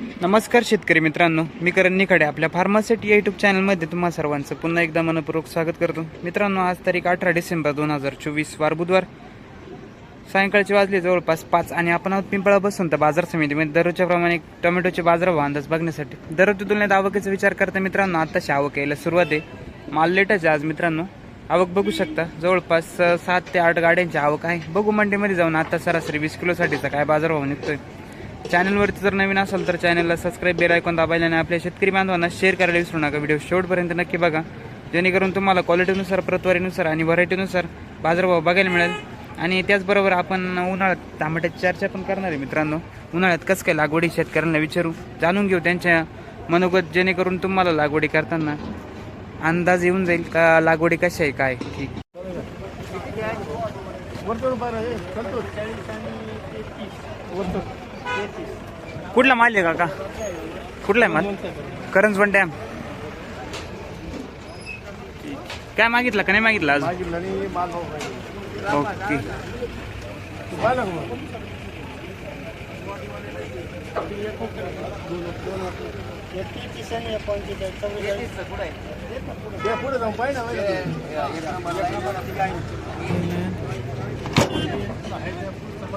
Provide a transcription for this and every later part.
नमस्कार शेतकरी मित्रांनो मी करण निखाडे आपल्या फार्मासिटी या युट्यूब चॅनलमध्ये तुम्हा सर्वांचं पुन्हा एकदा मनपूर्वक स्वागत करतो. मित्रांनो आज तारीख अठरा डिसेंबर दोन हजार चोवीस वार बुधवार. सायंकाळचे वाजले जवळपास पाच आणि आपण आहोत पिंपळा बसून तर बाजार समितीमध्ये. दररोजच्या प्रमाणे टोमॅटोचे बाजारभाव अंदाज बघण्यासाठी. दररोज तुलनेत आवकेचा विचार करता मित्रांनो आत्ताशी आवक यायला सुरुवात आहे. माल लेटच आहे आज मित्रांनो. आवक बघू शकता. जवळपास सात ते आठ गाड्यांची आवक आहे. बघू मंडीमध्ये जाऊन आता सरासरी वीस किलोसाठीचा काय बाजारभाव निघतोय? चॅनलवरती जर नवीन असाल तर चॅनलला सबस्क्राईब बेल ऐकून दाबायला आणि आपल्या शेतकरी बांधवांना शेअर करायला विसरू नका. व्हिडिओ शेवटपर्यंत नक्की बघा. जेणेकरून तुम्हाला क्वालिटीनुसार प्रतवारीनुसार आणि व्हरायटीनुसार बाजारभाव बघायला मिळेल. आणि त्याचबरोबर आपण उन्हाळ्यात टमाट्याची चर्चा पण करणार आहे मित्रांनो. उन्हाळ्यात कसं काय लागवडी शेतकऱ्यांना विचारू? जाणून घेऊ त्यांच्या मनोगत जेणेकरून तुम्हाला लागवडी करताना अंदाज येऊन जाईल का लागवडी कशी आहे काय ठीक. कुठला माल आहे काका कुठला आहे माल करंजवन डॅम काय मागितलं का नाही मागितलं आज ओके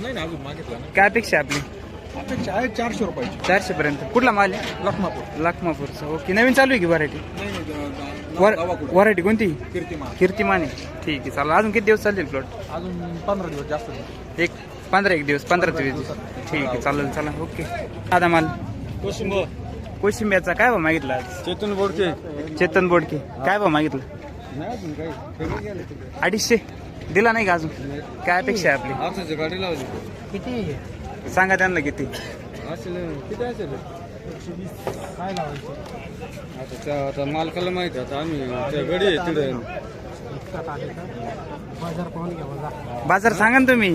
नाही ना अजून मागितला ना काय अपेक्षा आहे आपली? अपेक्षा आहे चारशे रुपयाची. चारशे पर्यंत कुठला माल आहे? लखमापूर. लाखमापूरचा. ओके नवीन चालू आहे की व्हरायटी नाही नाही. व्हरायटी कोणती? कीर्तिमान. कीर्तिमान आहे. ठीक आहे चालेल. अजून किती दिवस चालतील प्लॉट अजून पंधरा दिवस जास्त नाही. एक पंधरा एक दिवस पंधरा ते वीस दिवस ठीक आहे चालेल चला ओके. दादा माल. कोशिंब्याचा काय भाव मागितला आज? चेतन बोडके. चेतन बोडके. काय भाव मागितलं? नाही अजून काही. अडीचशे. दिला नाही का अजून? काय अपेक्षा आहे आपली? गाडी लावली. किती? सांगा त्यांना किती. असेल किती असेल? काय लावायचं? आता त्या आता मालकाला माहिती आता आम्ही त्या गडी आहे आले का? बाजार पाहून घ्या बाजार सांगा ना तुम्ही.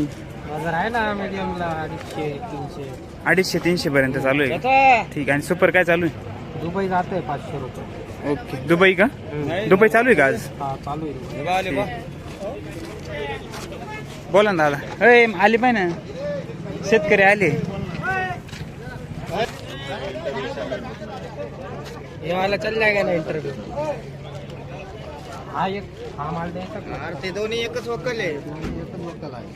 बाजार आहे ना मीडियमला अडीचशे तीनशे. अडीचशे तीनशे पर्यंत चालू आहे. ठीक आहे. आणि सुपर काय चालू आहे? दुबई जाते पाचशे रुपये. ओके. दुबई का? दुबई चालू आहे का आज? हा चालू आहे दुबई. आले बा बोला ना दादा. अय आले पाहिजे ना. शेतकरी आले. ये वाला चल जाएगा ना इंटरव्यू हा एक हा माल द्यायचा का? अरे ते दोन्ही एकच वकल आहे. आहे.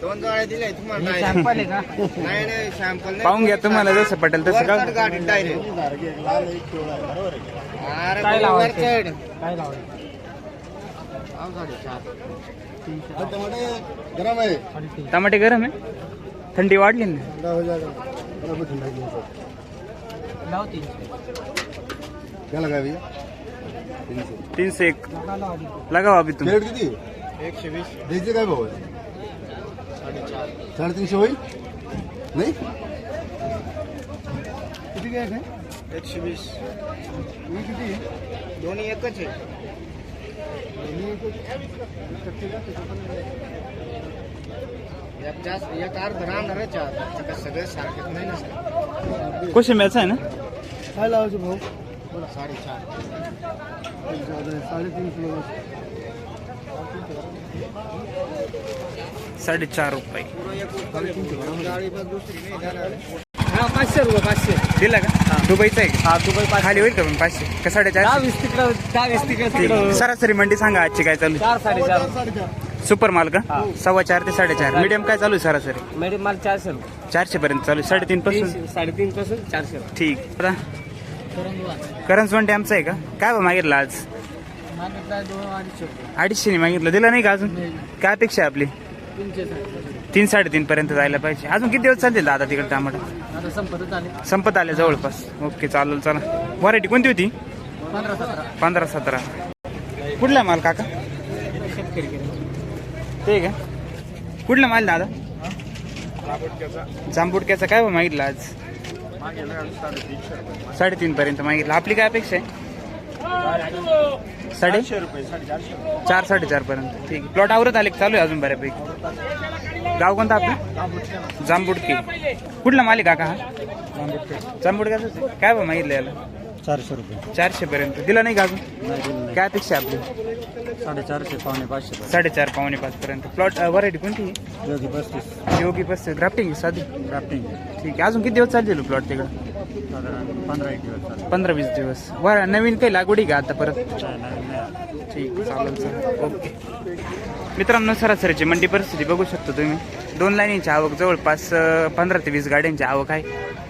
दोन जोड्या दिल्या तुम्हाला हे direct. सॅम्पल आहे का? नाही नाही सॅम्पल पाहून घ्या तुम्हाला जसं पटेल तसं का गाडी डायरेक्ट अरे काय लावायचं? चढ काय लावायचं? गरम आहे अडीचशे टमाटे गरम आहे थंडी वाढली ना लाव तीनशे क्या लगा भैया? तीनशे एक। लगा लाव आधी. लगाव अभि तुम। कॅरेट किती एकशे वीस द्यायचे काय भाऊ साडेतीनशे होईल नाही? किती काय काय एकशे वीस मी किती दोन्ही एकच आहे एक जास्त एक अर्ध राहणारच सगळे सारखेच नाही ना? कोशिंब्याचा आहे ना काय लावायचे भाऊ? साडेचार साडेतीनशे साडेचार रुपये हा पाचशे रुपये पाचशे. दिला का? दुबईचा आहे का? हा दुबई पाचशे. खाली होईल का पण पाचशे? का साडेचार दहा वीस तिकडं दहा वीस तिकडं ठीक तिकडं. सरासरी मंडी सांगा आजची काय चालू चार साडेचार. सुपर माल का? सव्वा चार ते साडेचार. मीडियम काय चालू आहे सरासरी? मॅडम मला चारशे रुपये. चारशे पर्यंत चालू आहे. साडेतीन पासून? तीनशे साडेतीन पासून चारशे रुपये. ठीक. आता? करंजवन डॅमचा आहे का? काय भाव मागितला आज? अडीचशे मागितलं. दिला नाही का अजून? काय अपेक्षा आहे आपली? तीन साडेतीन पर्यंत जायला पाहिजे. अजून किती दिवस चालतील दादा तिकडे टमाटा आता संपतच आले. संपत आले जवळपास. ओके चालेल चला. व्हरायटी कोणती होती? पंधरा सतरा. पंधरा सतरा. कुठला माल काका? शेतकरी ते का? कुठला माल दादा? जांबुडक्याचा. काय भाव मागितला आज? साडेतीन पर्यंत मागितलं. आपली काय अपेक्षा आहे? साडे? चार साडेचार पर्यंत. ठीक आहे. प्लॉट आवरत आले का? चालू आहे अजून बऱ्यापैकी. गाव कोणतं आपलं? जांबुडकी. कुठला मालिक काका हा? जांबुडक्याचं काय बा मागितलं याला? चारशे रुपये. चारशे पर्यंत. दिला नाही का अजून? काय अपेक्षा आपली? साडेचारशे पावणे पाचशे साडेचार पावणे पाच पर्यंत. प्लॉट व्हरायटी कोणती? योगी पस्तीस योगी पस्तीस ग्राफ्टिंग साधी. क्राफ्टिंग ठीक आहे. अजून किती दिवस चालतील प्लॉट तिकडं? साधारण पंधरा एक दिवस चालेल पंधरा वीस दिवस. वर नवीन काही लागवडी का आता परत? नाही. ठीक चालेल चालेल. ओके. मित्रांनो सरासरीची मंडी परिस्थिती बघू शकतो तुम्ही. दोन लाईनीची आवक जवळपास अं, पंधरा ते वीस गाड्यांची आवक आहे.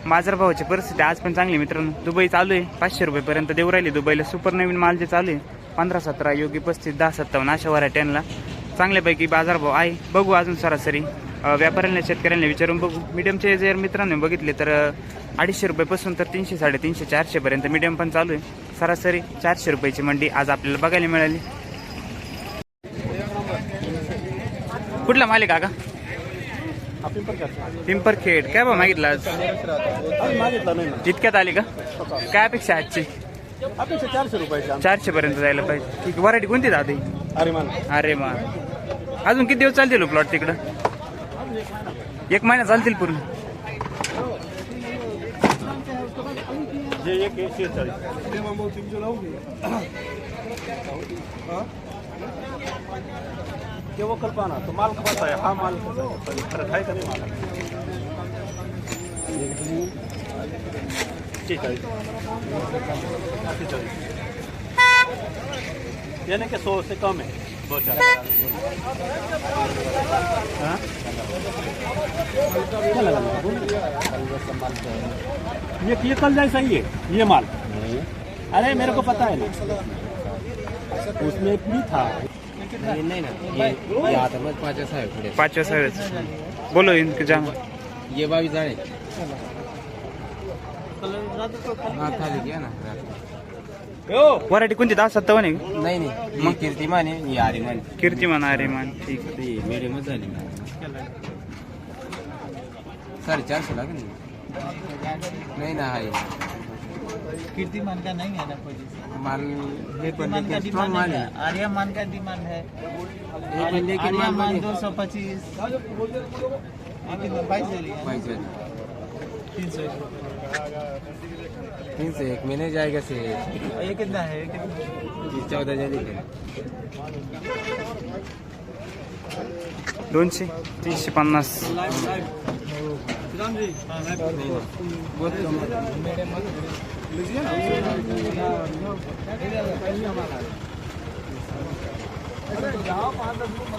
बाजारभावाची परिस्थिती आज पण चांगली आहे मित्रांनो. दुबई चालू आहे पाचशे रुपयेपर्यंत देऊ राहिली. दुबईला सुपर नवीन माल जे चालू आहे पंधरा सतरा योगी पस्तीस दहा सत्तावन्न अशा व्हरायट्यांना चांगल्यापैकी बाजारभाव आहे. बघू अजून सरासरी. व्यापाऱ्यांना शेतकऱ्यांना विचारून बघू. मीडियमचे जर मित्रांनो बघितले तर अडीचशे रुपयेपासून तर तीनशे साडेतीनशे चारशेपर्यंत मीडियम पण चालू आहे. सरासरी चारशे रुपयाची मंडी आज आपल्याला बघायला मिळाली. कुठला मालिक काका? पिंपरखेड. काय बा मागितला आज? इतक्यात आली का? काय अपेक्षा आजची? अपेक्षा चारशे रुपयाचे चारशे पर्यंत जायला पाहिजे. ठीक व्हरायटी कोणती जाते अरे मान. अरे मा अजून किती दिवस चालतील प्लॉट तिकडं? एक महिना चालतील पूर्ण. जे कल्पना तो माल कसा आहे? हा माल कसा आहे? फरक आहे का नाही माल? ठीक आहे यानी कि सौ से कम है। दो चार। हाँ? क्या लगा ये ये कल जैसा ही है ये माल। अरे मेरे को पता है ना। उसमें भी था। नाही ना पुढे पाचव्या सहाव्याच बोलो इनके जाम ये बावीस आहे हा खाली घ्या ना व्हरायटी कोणती? दहा सत्तावन्न आहे का? नाही नाही. मग? कीर्तिमान आहे ही आर्यमान. कीर्तिमान ठीक ती मिडियमच झाली साडेचारशे लागेल ना? नाही ना आहे. कीर्तिमान का नहीं है ना पोजीशन माल हे पण कीर्तिमान का strong डिमांड माल है आहे. आर्यमान का डिमांड है हे पण लेकिन माल आर्यमान दो सौ पच्चीस. बाईस पाहिजे तीन सौ तीन से एक महीने जाएगा से। ये कितना है? चौदह जाने दोनशे? तीनशे पन्नास।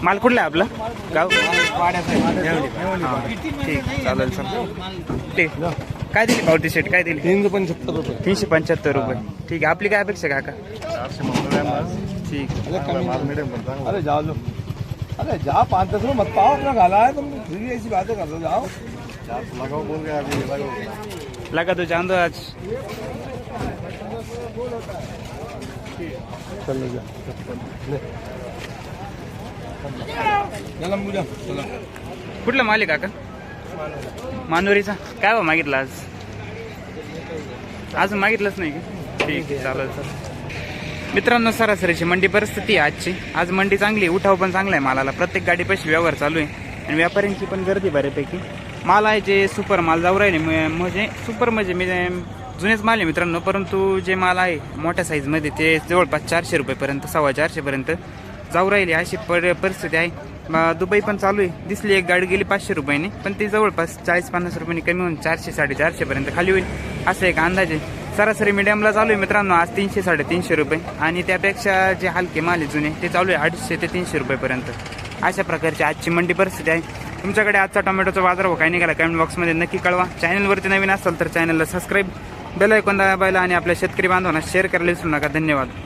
माल कुठला आहे आपला? गाव? हा, ठीक. चालेल चालेल. ठीक. काय दिली पावती सेट काय दिली? तीनशे पंच्याहत्तर रुपये. तीनशे पंच्याहत्तर रुपये. ठीक आहे आपली काय अपेक्षा काका? ठीक अरे जाओ लो अरे जाओ पाँच दस रुपये मत पाओ अपना गाला है तुम फिर भी ऐसी बातें कर दो जाओ. लगाओ बोल गया अभी लगाओ. लगा तो चांदो आज। चल ले। जा कुठला मालिक काका? मानोरीचा काय बा मागितला आज? अजून मागितलंच नाही का? ठीक आहे चालेल चालेल. मित्रांनो सरासरीची मंडी परिस्थिती आहे आजची. आज मंडी चांगली आहे उठाव पण चांगला आहे मालाला. प्रत्येक गाडी पैसे व्यवहार चालू आहे. आणि व्यापाऱ्यांची पण गर्दी बऱ्यापैकी. माल आहे जे सुपर माल जाऊ राहिले म्हणजे सुपर म्हणजे मी जुनेच माल आहे मित्रांनो परंतु जे माल आहे मोठ्या साईजमध्ये ते जवळपास चारशे रुपयेपर्यंत सव्वा चारशेपर्यंत जाऊ राहिली. अशी पर परिस्थिती आहे. दुबई पण चालू आहे. दिसली एक गाडी गेली पाचशे रुपयाने पण ती जवळपास चाळीस पन्नास रुपयांनी कमी होऊन चारशे साडेचारशेपर्यंत खाली होईल. असं एक अंदाज आहे. सरासरी मीडियमला चालू आहे मित्रांनो आज तीनशे साडेतीनशे रुपये. आणि त्यापेक्षा जे हलके माल आहे जुने ते चालू आहे अडीचशे ते तीनशे रुपयेपर्यंत अशा प्रकारची आजची मंडी परिस्थिती आहे. तुमच्याकडे आजचा टोमॅटोचा बाजार काय निघाला कमेंट बॉक्समध्ये नक्की कळवा. चॅनलवरती नवीन असाल तर चॅनलला सबस्क्राईब बेल ऐकून दाबायला आणि आपल्या शेतकरी बांधवांना शेअर करायला विसरू नका. धन्यवाद.